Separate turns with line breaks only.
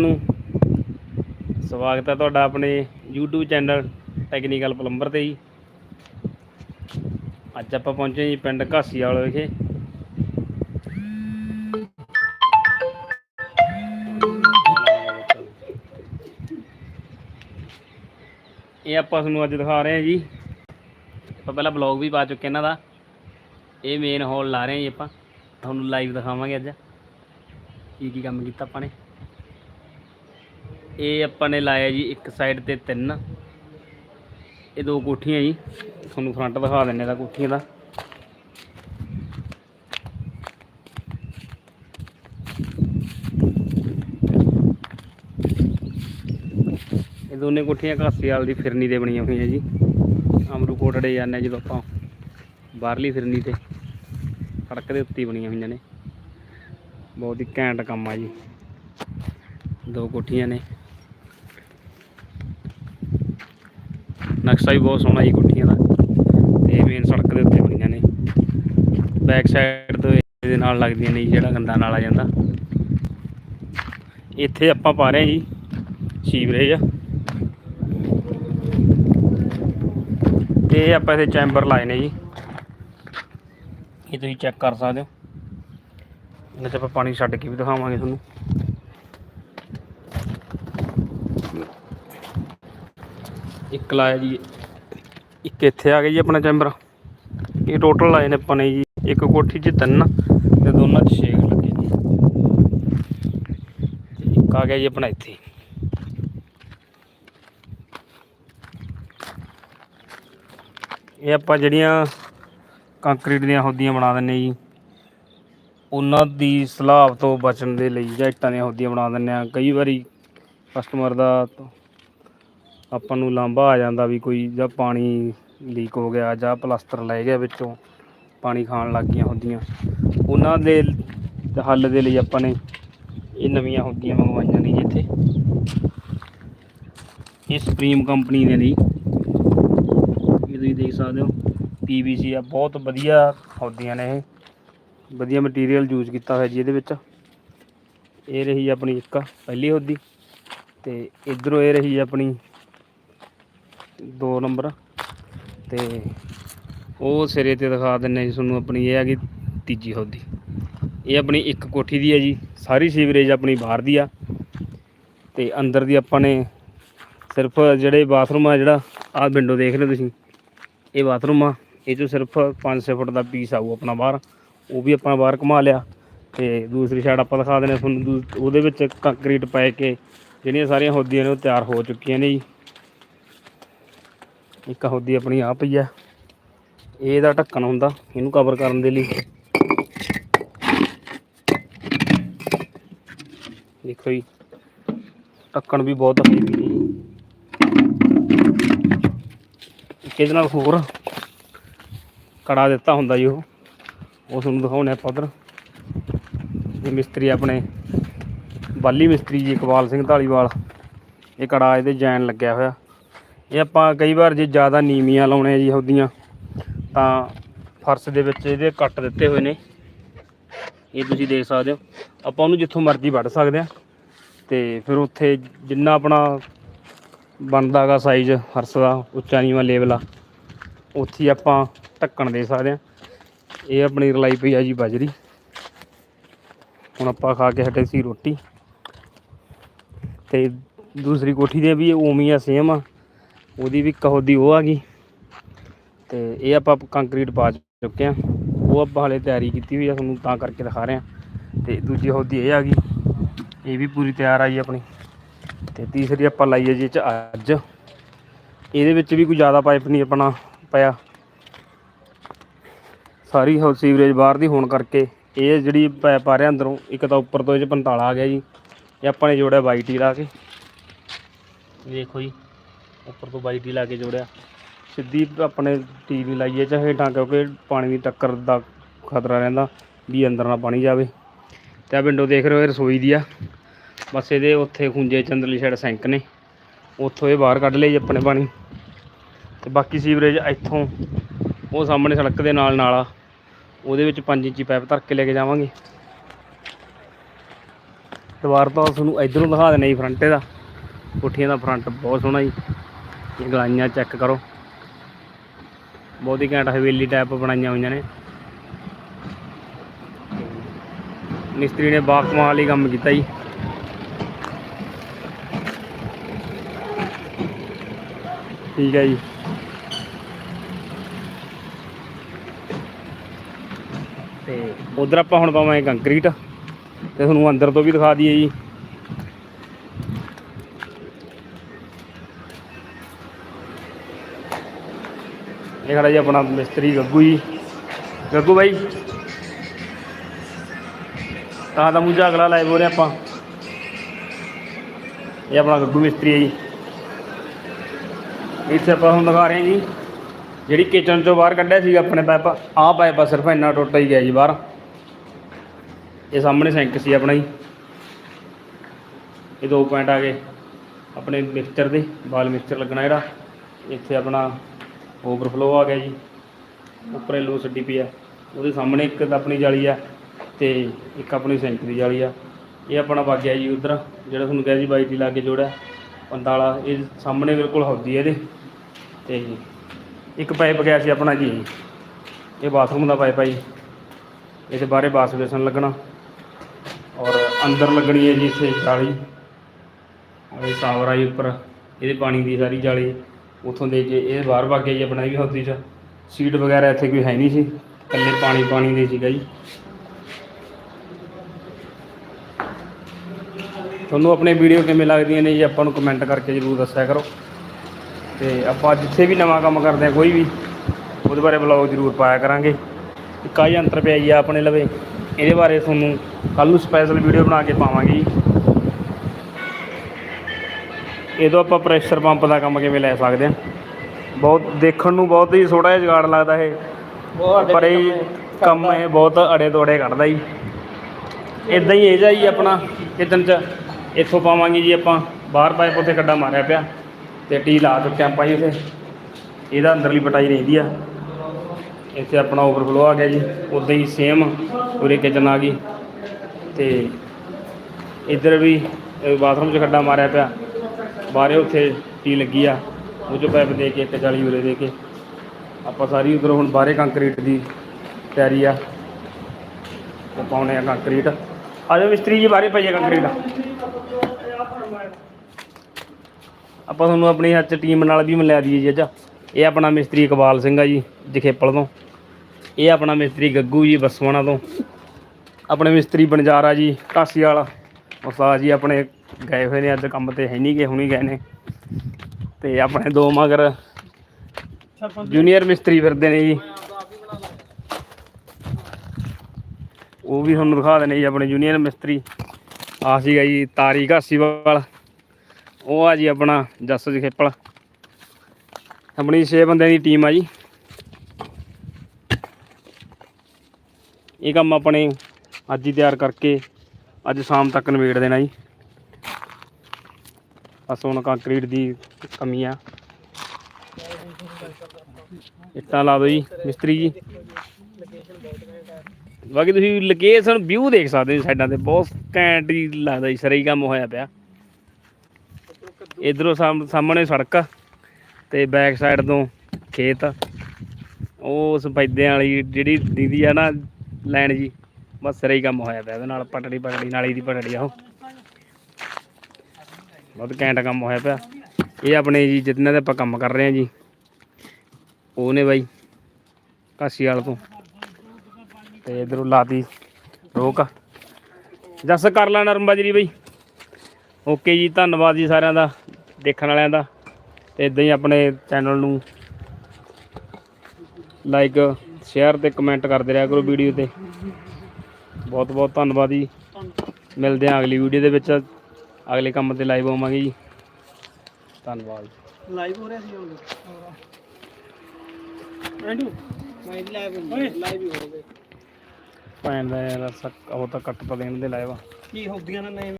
ਨੂੰ। ਸਵਾਗਤ ਹੈ ਤੁਹਾਡਾ ਆਪਣੇ YouTube ਚੈਨਲ ਟੈਕਨੀਕਲ ਪਲੰਬਰ ਤੇ ਜੀ। ਅੱਜ ਆਪਾਂ ਪਹੁੰਚੇ ਜੀ ਪਿੰਡ ਘਾਸੀਵਾਲ ਵਿਖੇ। ਇਹ ਆਪਾਂ ਤੁਹਾਨੂੰ ਅੱਜ ਦਿਖਾ ਰਹੇ ਹਾਂ ਜੀ। ਆਪਾਂ ਪਹਿਲਾਂ ਬਲੌਗ ਵੀ ਪਾ ਚੁੱਕੇ ਇਹਨਾਂ ਦਾ। ਇਹ ਮੇਨ ਹਾਲ ਲਾ ਰਹੇ ਹਾਂ ਜੀ ਆਪਾਂ। ਤੁਹਾਨੂੰ ਲਾਈਵ ਦਿਖਾਵਾਂਗੇ ਅੱਜ। ਕੀ ਕੀ ਕੰਮ ਕੀਤਾ ਆਪਾਂ ਨੇ। ਇਹ ਆਪਾਂ ਨੇ ਲਾਇਆ ਜੀ ਇੱਕ ਸਾਈਡ ਤੇ ਤਿੰਨ। ਇਹ ਦੋ ਕੋਠੀਆਂ ਜੀ। ਤੁਹਾਨੂੰ ਫਰੰਟ ਦਿਖਾ ਦਿੰਨੇ ਦਾ ਕੋਠੀਆਂ ਦਾ। ਇਹ ਦੋਨੇ ਕੋਠੀਆਂ ਘਾਸੀਵਾਲ ਦੀ ਫਿਰਨੀ ਤੇ ਬਣੀਆਂ ਹੋਈਆਂ ਜੀ। ਅਮਰੂ ਕੋਟੜੇ ਜਾਂਦੇ ਜਦੋਂ ਆਪਾਂ ਬਾਹਰਲੀ ਫਿਰਨੀ ਤੇ। ਸੜਕ ਦੇ ਉੱਤੇ ਬਣੀਆਂ ਹੋਈਆਂ ਨੇ। ਬਹੁਤ ਹੀ ਘੈਂਟ ਕੰਮ ਆ ਜੀ। ਦੋ ਕੋਠੀਆਂ ਨੇ। ਨਕਸ਼ਾ ਵੀ ਬਹੁਤ ਸੋਹਣਾ ਜੀ ਕੋਠੀਆਂ ਦਾ। ਤੇ ਮੇਨ ਸੜਕ ਦੇ ਉੱਤੇ ਬਣੀਆਂ ਨੇ। ਬੈਕ ਸਾਈਡ ਤੋਂ ਇਹਦੇ ਨਾਲ ਲੱਗਦੀਆਂ ਨੇ ਜਿਹੜਾ ਗੰਦਾ ਨਾਲਾ ਜਾਂਦਾ। ਇੱਥੇ ਆਪਾਂ ਪਾ ਰਹੇ ਜੀ ਸੀਵਰੇਜ। ਤੇ ਇਹ ਆਪਾਂ ਇੱਥੇ ਚੈਂਬਰ ਲਾਏ ਨੇ ਜੀ। ਇਹ ਤੁਸੀਂ ਚੈੱਕ ਕਰ ਸਕਦੇ ਹੋ। ਇਹਨਾਂ 'ਚ ਆਪਾਂ ਪਾਣੀ ਛੱਡ ਕੇ ਵੀ ਦਿਖਾਵਾਂਗੇ ਤੁਹਾਨੂੰ। ਇੱਕ ਲਾਇਆ ਜੀ, ਇੱਕ ਇੱਥੇ ਆ ਗਿਆ ਜੀ ਆਪਣਾ ਚੈਂਬਰ ਇਹ ਟੋਟਲ ਲਾਏ ਨੇ ਆਪਾਂ ਨੇ ਜੀ, ਇੱਕ ਕੋਠੀ 'ਚ ਤਿੰਨ ਤੇ ਦੋਨਾਂ 'ਚ ਛੇ ਲੱਗੇ ਜੀ ਇੱਕ ਆ ਗਿਆ ਜੀ ਆਪਣਾ ਇੱਥੇ। ਇਹ ਆਪਾਂ ਜਿਹੜੀਆਂ ਕੰਕਰੀਟ ਦੀਆਂ ਹੌਦੀਆਂ ਬਣਾ ਦਿੰਨੇ ਜੀ, ਉਹਨਾਂ ਦੀ ਸਲਾਬ ਤੋਂ ਬਚਣ ਦੇ ਲਈ ਜਾਂ ਇੱਟਾਂ ਦੀਆਂ ਹੌਦੀਆਂ ਬਣਾ ਦਿੰਨੇ ਆ। ਕਈ ਵਾਰੀ ਕਸਟਮਰ ਦਾ ਆਪਾਂ ਨੂੰ ਲਾਂਭਾ ਆ ਜਾਂਦਾ ਵੀ ਕੋਈ ਜਾਂ ਪਾਣੀ ਲੀਕ ਹੋ ਗਿਆ ਜਾਂ ਪਲਾਸਟਰ ਲੈ ਗਿਆ ਵਿੱਚੋਂ, ਪਾਣੀ ਖਾਣ ਲੱਗ ਗਈਆਂ ਹੁੰਦੀਆਂ। ਉਹਨਾਂ ਦੇ ਹੱਲ ਦੇ ਲਈ ਆਪਾਂ ਨੇ ਇਹ ਨਵੀਆਂ ਹੁੰਦੀਆਂ ਮੰਗਵਾਈਆਂ ਨੇ ਜੀ ਇੱਥੇ। ਇਹ ਸੁਪਰੀਮ ਕੰਪਨੀ ਦੇ ਨੇ ਜੀ ਇਹ ਤੁਸੀਂ ਦੇਖ ਸਕਦੇ ਹੋ PVC ਆ, ਬਹੁਤ ਵਧੀਆ ਹੁੰਦੀਆਂ ਨੇ ਇਹ। ਵਧੀਆ ਮਟੀਰੀਅਲ ਯੂਜ਼ ਕੀਤਾ ਹੋਇਆ ਜੀ ਇਹਦੇ ਵਿੱਚ। ਇਹ ਰਹੀ ਆਪਣੀ ਇੱਕ ਪਹਿਲੀ ਹੋਦੀ ਤੇ ਇਧਰੋਂ ਇਹ ਰਹੀ ਆਪਣੀ 2 ਨੰਬਰ। ਤੇ ਉਹ ਸਿਰੇ ਤੇ ਦਿਖਾ ਦਿੰਨੇ ਜੀ ਤੁਹਾਨੂੰ ਆਪਣੀ, ਇਹ ਹੈਗੀ ਤੀਜੀ ਹੌਦੀ ਇਹ ਆਪਣੀ ਇੱਕ ਕੋਠੀ ਦੀ ਹੈ ਜੀ, ਸਾਰੀ ਸੀਵਰੇਜ ਆਪਣੀ ਬਾਹਰ ਦੀ ਆ। ਤੇ ਅੰਦਰ ਦੀ ਆਪਾਂ ਨੇ ਸਿਰਫ ਜਿਹੜੇ ਬਾਥਰੂਮ ਆ, ਜਿਹੜਾ ਆਹ ਵਿੰਡੋ ਦੇਖ ਰਹੇ ਤੁਸੀਂ, ਇਹ ਬਾਥਰੂਮ ਆ। ਇਹ ਚੋਂ ਸਿਰਫ 5-6 ਫੁੱਟ ਦਾ ਪੀਸ ਆਊ ਆਪਣਾ ਬਾਹਰ। ਉਹ ਵੀ ਆਪਾਂ ਬਾਹਰ ਘੁਮਾ ਲਿਆ। ਤੇ ਦੂਸਰੀ ਸਾਈਡ ਆਪਾਂ ਦਿਖਾ ਦਿੰਦੇ ਹਾਂ ਤੁਹਾਨੂੰ, ਦੂ- ਉਹਦੇ ਵਿੱਚ ਕੰਕਰੀਟ ਪਾ ਕੇ ਜਿਹੜੀਆਂ ਸਾਰੀਆਂ ਹੋਦੀਆਂ ਨੇ, ਉਹ ਤਿਆਰ ਹੋ ਚੁੱਕੀਆਂ ਨੇ ਜੀ। ਇੱਕ ਹੋਦੀ ਆਪਣੀ ਆ ਪਈ ਆ। ਇਹਦਾ ਢੱਕਣ ਹੁੰਦਾ, ਇਹਨੂੰ ਕਵਰ ਕਰਨ ਦੇ ਲਈ। ਦੇਖੋ ਜੀ, ਢੱਕਣ ਵੀ ਬਹੁਤ ਹੈਵੀ ਨੇ ਜੀ। ਇਹਦੇ ਨਾਲ ਹੋਰ ਕੜਾ ਦਿੱਤਾ ਹੁੰਦਾ ਜੀ ਉਹ। ਉਹ ਤੁਹਾਨੂੰ ਦਿਖਾਉਣੇ ਆਪਾਂ ਉਧਰ। ਇਹ ਮਿਸਤਰੀ ਆਪਣੇ, ਬਾਲੀ ਮਿਸਤਰੀ ਜੀ ਇਕਬਾਲ ਸਿੰਘ ਢਾਲੀਵਾਲ ਇਹ ਕੜਾ ਇਹਦੇ ਜੈਨ ਲੱਗਿਆ ਹੋਇਆ। ਇਹ ਆਪਾਂ ਕਈ ਵਾਰ ਜੇ ਜ਼ਿਆਦਾ ਨੀਵੀਆਂ ਲਾਉਣੇ ਆ ਜੀ ਉਹਦੀਆਂ ਤਾਂ ਫਰਸ਼ ਦੇ ਵਿੱਚ ਇਹਦੇ ਕੱਟ ਦਿੱਤੇ ਹੋਏ ਨੇ। ਇਹ ਤੁਸੀਂ ਦੇਖ ਸਕਦੇ ਹੋ। ਆਪਾਂ ਉਹਨੂੰ ਜਿੱਥੋਂ ਮਰਜ਼ੀ ਵੱਢ ਸਕਦੇ ਆ। ਤੇ ਫਿਰ ਉੱਥੇ ਜਿੰਨਾ ਆਪਣਾ ਬਣਦਾਗਾ ਸਾਈਜ਼ ਫਰਸ਼ ਦਾ, ਉੱਚਾ ਨੀਵਾਂ ਲੈਵਲ ਆ, ਉੱਥੇ ਆਪਾਂ ਢੱਕਣ ਦੇ ਸਕਦੇ ਆ। ਇਹ ਆਪਣੀ ਰਲਾਈ ਪਈ ਆ ਜੀ ਬਾਜਰੀ। ਹੁਣ ਆਪਾਂ ਖਾ ਕੇ ਹਟੇ ਸੀ ਰੋਟੀ। ਤੇ ਦੂਸਰੀ ਕੋਠੀ ਦੇ ਵੀ ਉਵੇਂ ਆ ਸੇਮ ਆ। ਉਹਦੀ ਵੀ ਕਹੋ ਦੀ ਉਹ ਆ ਗਈ। ਤੇ ਇਹ ਆਪਾਂ ਕੰਕਰੀਟ ਪਾ ਚੁੱਕੇ ਆ। ਉਹ ਆਪਾਂ ਹਲੇ ਤਿਆਰੀ ਕੀਤੀ ਹੋਈ ਆ, ਤੁਹਾਨੂੰ ਤਾਂ ਕਰਕੇ ਦਿਖਾ ਰਹੇ ਆ। ਤੇ ਦੂਜੀ ਹੋਦੀ ਇਹ ਆ ਗਈ। ਇਹ ਵੀ ਪੂਰੀ ਤਿਆਰ ਆਈ ਆਪਣੀ। ਤੇ ਤੀਸਰੀ ਆਪਾਂ ਲਾਈ ਹੈ ਜੀ ਇਹ ਚ ਅੱਜ। ਇਹਦੇ ਵਿੱਚ ਵੀ ਕੋਈ ਜ਼ਿਆਦਾ ਪਾਈਪ ਨਹੀਂ ਆਪਣਾ ਪਿਆ। ਸਾਰੀ ਹਾਊਸ ਸੀਵਰੇਜ ਬਾਹਰ ਦੀ ਹੋਣ ਕਰਕੇ ਇਹ ਜਿਹੜੀ ਪਾਈਪ ਆ ਰਿਹਾ ਅੰਦਰੋਂ, ਇੱਕ ਤਾਂ ਉੱਪਰ ਤੋਂ ਇਹ ਚ 45 ਆ ਗਿਆ ਜੀ। ਇਹ ਆਪਾਂ ਨੇ ਜੋੜਿਆ ਵਾਈਟੀ ਲਾ ਕੇ। ਦੇਖੋ ਜੀ। ਉੱਪਰ ਤੋਂ ਵਾਈਟ ਹੀ ਲਾ ਕੇ ਜੋੜਿਆ। ਸਿੱਧੀ ਆਪਣੇ ਟੀਵੀ ਲਾਈਏ ਚ ਹੇਠਾਂ ਕਿਉਂਕਿ ਪਾਣੀ ਦੀ ਟੱਕਰ ਦਾ ਖਤਰਾ ਰਹਿੰਦਾ ਵੀ ਅੰਦਰ ਨਾ ਪਾਣੀ ਜਾਵੇ। ਤੇ ਆ ਵਿੰਡੋ ਦੇਖ ਰਹੇ ਹੋ ਰਸੋਈ ਦੀ ਆ। ਬਸ ਇਹਦੇ ਉੱਥੇ ਖੁੰਝੇ ਚੰਦਰਲੀ ਸਾਈਡ ਸਿੰਕ ਨੇ। ਉੱਥੋਂ ਇਹ ਬਾਹਰ ਕੱਢ ਲਈ ਜੀ ਆਪਣੇ ਪਾਣੀ। ਤੇ ਬਾਕੀ ਸੀਵਰੇਜ ਇੱਥੋਂ ਉਹ ਸਾਹਮਣੇ ਸੜਕ ਦੇ ਨਾਲ ਨਾਲ ਆ। ਉਹਦੇ ਵਿੱਚ 5 ਇੰਚੀ ਪਾਈਪ ਧਰ ਕੇ ਲੈ ਕੇ ਜਾਵਾਂਗੇ। ਦੁਬਾਰਾ ਤਾਂ ਤੁਹਾਨੂੰ ਇਧਰੋਂ ਦਿਖਾ ਦੇਣਾ ਜੀ ਫਰੰਟ ਇਹਦਾ। ਕੋਠੀਆਂ ਦਾ ਫਰੰਟ ਬਹੁਤ ਸੋਹਣਾ ਜੀ। ਇਹ ਗਲਾਈਆਂ ਚੈੱਕ ਕਰੋ। ਬਹੁਤ ਹੀ ਘੈਂਟ ਹਵੇਲੀ ਟਾਈਪ ਬਣਾਈਆਂ ਹੋਈਆਂ ਨੇ। ਮਿਸਤਰੀ ਨੇ ਬਾਕਮਾਲ ਹੀ ਕੰਮ ਕੀਤਾ ਜੀ। ਠੀਕ ਹੈ ਜੀ। ਤੇ ਉਧਰ ਆਪਾਂ ਹੁਣ ਪਾਵਾਂਗੇ ਕੰਕਰੀਟ ਤੇ ਤੁਹਾਨੂੰ ਅੰਦਰ ਤੋਂ ਵੀ ਦਿਖਾ ਦਈਏ ਜੀ। ਇਹ ਖੜਾ ਜੀ ਆਪਣਾ ਮਿਸਤਰੀ ਗੱਗੂ ਜੀ। ਗੱਗੂ ਬਾਈ। ਤਾਂ ਦਾ ਮੂੰਹ ਅਗਲਾ ਲਾਈਵ ਹੋ ਰਿਹਾ ਆਪਾਂ। ਇਹ ਆਪਣਾ ਗੱਗੂ ਮਿਸਤਰੀ ਹੈ ਜੀ। ਇੱਥੇ ਆਪਾਂ ਹੁਣ ਦਿਖਾ ਰਹੇ ਹਾਂ ਜੀ। ਜਿਹੜੀ ਕਿਚਨ ਚੋਂ ਬਾਹਰ ਕੱਢਿਆ ਸੀ ਆਪਣੇ ਪਾਈਪ ਆਹ ਪਾਈਪ ਆ ਸਿਰਫ ਇੰਨਾ ਟੁੱਟ ਹੀ ਗਿਆ ਜੀ ਬਾਹਰ। ਇਹ ਸਾਹਮਣੇ ਸਿੰਕ ਸੀ ਆਪਣਾ ਜੀ। ਇਹ ਦੋ ਪੁਆਇੰਟ ਆ ਗਏ। ਆਪਣੇ ਮਿਕਸਚਰ ਦੇ ਬਾਲ ਮਿਕਸਚਰ ਲੱਗਣਾ ਜਿਹੜਾ। ਇੱਥੇ ਆਪਣਾ ਓਵਰਫਲੋ ਆ ਗਿਆ ਜੀ। ਉੱਪਰ ਲੋ ਛੱਡੀ ਪਈ ਆ। ਉਹਦੇ ਸਾਹਮਣੇ ਇੱਕ ਆਪਣੀ ਜਾਲੀ ਆ ਤੇ ਇੱਕ ਆਪਣੀ ਸੈਂਚਰੀ ਜਾਲੀ ਆ। ਇਹ ਆਪਣਾ ਵਗ ਗਿਆ ਜੀ ਉਧਰ, ਜਿਹੜਾ ਤੁਹਾਨੂੰ ਕਿਹਾ ਜੀ ਬਾਈ ਦੀ ਲਾਗੇ ਜੋੜਿਆ। ਪੰਤਾਲਾ, ਇਹ ਸਾਹਮਣੇ ਬਿਲਕੁਲ ਹੌਦੀ ਹੈ ਇਹਦੇ। ਤੇ ਇੱਕ ਪਾਈਪ ਗਿਆ ਸੀ ਆਪਣਾ ਜੀ। ਇਹ ਬਾਥਰੂਮ ਦਾ ਪਾਈਪ ਆ ਜੀ। ਇਹਦੇ ਬਾਹਰੇ ਬਾਸ ਬੇਸਨ ਲੱਗਣਾ। ਔਰ ਅੰਦਰ ਲੱਗਣੀ ਹੈ ਜੀ ਇੱਥੇ ਜਾਲੀ। ਔਰ ਇਹ ਸਾਵਰ ਆਈ ਉੱਪਰ। ਇਹਦੇ ਪਾਣੀ ਦੀ ਸਾਰੀ ਜਾਲੀ। ਉਥੋਂ ਦੇ ਕੇ ਇਹ ਬਾਹਰ ਵਗ ਗਿਆ ਜੀ ਆਪਣਾ ਇਹ ਵੀ ਹੌਦੀ 'ਚ। ਸੀਟ ਵਗੈਰਾ ਇੱਥੇ ਕੋਈ ਹੈ ਨਹੀਂ ਸੀ। ਇਕੱਲੇ ਪਾਣੀ ਪਾਣੀ ਦੇ ਸੀਗਾ ਜੀ। ਤੁਹਾਨੂੰ ਆਪਣੇ ਵੀਡੀਓ ਕਿਵੇਂ ਲੱਗਦੀਆਂ ਨੇ ਜੀ ਆਪਾਂ ਨੂੰ ਕਮੈਂਟ ਕਰਕੇ ਜਰੂਰ ਦੱਸਿਆ ਕਰੋ। ਤੇ ਆਪਾਂ ਜਿੱਥੇ ਵੀ ਨਵਾਂ ਕੰਮ ਕਰਦੇ ਆ ਕੋਈ ਵੀ, ਉਹਦੇ ਬਾਰੇ ਬਲੌਗ ਜਰੂਰ ਪਾਇਆ ਕਰਾਂਗੇ। ਇੱਕ ਆਹ ਯੰਤਰ ਪਿਆ ਜੀ ਆਪਣੇ ਲਵੇ। ਇਹਦੇ ਬਾਰੇ ਤੁਹਾਨੂੰ ਕੱਲ ਨੂੰ ਸਪੈਸ਼ਲ ਵੀਡੀਓ ਬਣਾ ਕੇ ਪਾਵਾਂਗੇ ਜੀ। ਇਹਦੋਂ ਆਪਾਂ ਪ੍ਰੈਸ਼ਰ ਪੰਪ ਦਾ ਕੰਮ ਕਿਵੇਂ ਲੈ ਸਕਦੇ ਆ? ਬਹੁਤ ਦੇਖਣ ਨੂੰ ਬਹੁਤ ਹੀ ਛੋਟਾ ਜਿਹਾ ਜੁਗਾੜ ਲੱਗਦਾ ਇਹ। ਪਰ ਇਹ ਕੰਮ ਇਹ ਬਹੁਤ ਅੜੇ ਤੋੜੇ ਕੱਢਦਾ ਜੀ। ਇਦਾਂ ਹੀ ਇਹ ਜਾ ਜੀ ਆਪਣਾ ਕਿਚਨ ਚ। ਇੱਥੋਂ ਪਾਵਾਂਗੇ ਜੀ ਆਪਾਂ। ਬਾਹਰ ਪਾਈਪ ਉੱਤੇ ਕੱਡਾ ਮਾਰਿਆ ਪਿਆ। ਤੇ ਟੀ ਲਾ ਚੁੱਕੇ ਆਪਾਂ ਜੀ ਉਥੇ। ਇਹਦਾ ਅੰਦਰਲੀ ਪਟਾਈ ਰਹਿੰਦੀ ਆ। ਇੱਥੇ ਆਪਣਾ ਓਵਰਫਲੋ ਆ ਗਿਆ ਜੀ। ਉਦਾਂ ਹੀ ਸੇਮ ਪੂਰੀ ਕਿਚਨ ਆ ਗਈ। ਤੇ ਇੱਧਰ ਵੀ ਬਾਥਰੂਮ 'ਚ ਖੱਡਾ ਮਾਰਿਆ ਪਿਆ। ਬਾਹਰੇ ਉੱਥੇ ਟੀ ਲੱਗੀ ਆ, ਉਹ 'ਚੋਂ ਪਾਈਪ ਦੇ ਕੇ, ਇੱਕ ਜਾਲੀ ਉਰੇ ਦੇ ਕੇ। ਆਪਾਂ ਸਾਰੀ ਉਧਰ ਹੁਣ ਬਾਹਰੇ ਕੰਕਰੀਟ ਦੀ ਤਿਆਰੀ ਆ। ਤੇ ਪਾਉਣੇ ਆ ਕੰਕਰੀਟ ਆ ਜਾਓ ਮਿਸਤਰੀ ਜੀ, ਬਾਹਰੇ ਪਈ ਆ ਕੰਕਰੀਟ ਆਪਾਂ ਤੁਹਾਨੂੰ ਆਪਣੀ ਅੱਜ ਟੀਮ ਨਾਲ ਵੀ ਮਿਲਾ ਦਈਏ ਜੀ ਅੱਜ। ਇਹ ਆਪਣਾ ਮਿਸਤਰੀ ਇਕਬਾਲ ਸਿੰਘ ਆ ਜੀ, ਜਖੇਪਲ ਤੋਂ। ਇਹ ਆਪਣਾ ਮਿਸਤਰੀ ਗੱਗੂ ਜੀ, ਬਸਵਾਣਾ ਤੋਂ। ਆਪਣੇ ਮਿਸਤਰੀ ਬਨਜਾਰਾ ਜੀ, ਢਾਸੀ ਵਾਲਾ। ਉਸਤਾਦ ਜੀ, ਆਪਣੇ ਗਏ ਹੋਏ ਨੇ, ਅੱਜ ਕੰਮ ਤੇ ਹੈ ਨਹੀਂ ਗਏ ਹੁਣੀ ਗਏ ਨੇ। ਤੇ ਆਪਣੇ ਦੋ ਮਗਰ ਜੂਨੀਅਰ ਮਿਸਤਰੀ ਫਿਰਦੇ ਨੇ ਜੀ। ਉਹ ਵੀ ਤੁਹਾਨੂੰ ਦਿਖਾ ਦੇਣੇ ਜੀ, ਆਪਣੇ ਜੂਨੀਅਰ ਮਿਸਤਰੀ। ਆ ਸੀਗਾ ਜੀ ਤਾਰੀ ਘਾਸੀਵਾਲ। ਉਹ ਆ ਜੀ ਆਪਣਾ ਜੱਸ ਖੇਪਲ। ਆਪਣੀ 6 ਬੰਦਿਆਂ ਦੀ ਟੀਮ ਆ ਜੀ। ਇਹ ਕੰਮ ਆਪਣੇ ਅੱਜ ਹੀ ਤਿਆਰ ਕਰਕੇ ਅੱਜ ਸ਼ਾਮ ਤੱਕ ਨਿਬੇੜ ਦੇਣਾ ਜੀ। ਬਸ ਹੁਣ ਕੰਕਰੀਟ ਦੀ ਕਮੀ ਆ। ਇੱਟਾਂ ਲਾ ਦਿਓ ਜੀ, ਮਿਸਤਰੀ ਜੀ। ਬਾਕੀ ਤੁਸੀਂ ਲੋਕੇਸ਼ਨ ਵਿਊ ਦੇਖ ਸਕਦੇ ਹੋ ਸਾਈਡਾਂ ਤੇ। ਬਹੁਤ ਘੈਂਟ ਹੀ ਲੱਗਦਾ ਜੀ, ਸਰੇ ਕੰਮ ਹੋਇਆ ਪਿਆ। ਇਧਰੋਂ ਸਾਹਮਣੇ ਸੜਕ ਤੇ ਬੈਕ ਸਾਈਡ ਤੋਂ ਖੇਤ ਉਹ ਸਫੈਦਿਆਂ ਵਾਲੀ ਜਿਹੜੀ ਦੀਦੀ ਆ ਨਾ, ਲੈਣ ਜੀ, ਬਸ ਸਰੇ ਕੰਮ ਹੋਇਆ ਪਿਆ। ਉਹਦੇ ਨਾਲ ਪਟੜੀ ਪਟੜੀ ਨਾਲੀ ਦੀ ਪਟੜੀ ਆ ਉਹ। ਬਹੁਤ ਘੈਂਟ ਕੰਮ ਹੋਇਆ ਪਿਆ। ਇਹ ਆਪਣੇ ਜੀ ਜਿੰਨਾਂ ਦੇ ਆਪਾਂ ਕੰਮ ਕਰ ਰਹੇ ਆ ਜੀ, ਉਹ ਨੇ ਬਾਈ, ਕਾਸੀ ਵਾਲ ਤੋਂ। ਤੇ ਇਧਰੋਂ ਲਾਤੀ ਰੋਕ। ਜੱਸ ਕਰ ਲੈ ਨਰਮ ਬਾਜਰੀ ਬਾਈ। ਓਕੇ ਜੀ, ਧੰਨਵਾਦ ਜੀ ਸਾਰਿਆਂ ਦਾ, ਦੇਖਣ ਵਾਲਿਆਂ ਦਾ। ਤੇ ਇਦਾਂ ਹੀ ਆਪਣੇ ਚੈਨਲ ਨੂੰ ਲਾਈਕ ਸ਼ੇਅਰ ਤੇ ਕਮੈਂਟ ਕਰਦੇ ਰਿਹਾ ਕਰੋ ਵੀਡੀਓ ਤੇ। ਬਹੁਤ ਬਹੁਤ ਧੰਨਵਾਦ ਜੀ। ਮਿਲਦੇ ਹਾਂ ਅਗਲੀ ਵੀਡੀਓ ਦੇ ਵਿੱਚ। ਅਗਲੇ ਕੰਮ ਤੇ ਲਾਈਵ ਆਵਾਂਗੇ ਜੀ। ਧੰਨਵਾਦ।
ਲਾਈਵ ਹੋ ਰਿਹਾ ਸੀ ਹੁਣ। ਐਂਡੂ ਮੈਂ ਲਾਈਵ ਲਾਈਵ ਹੀ ਹੋ ਰਿਹਾ।
ਭੈਣ ਦਾ ਯਾਰ ਸੱਕ ਉਹ ਤਾਂ ਕੱਟ ਤਾਂ ਦੇਣ ਦੇ ਲਾਈਵ
ਕੀ ਹੁੰਦੀਆਂ ਨੇ ਨਵੇਂ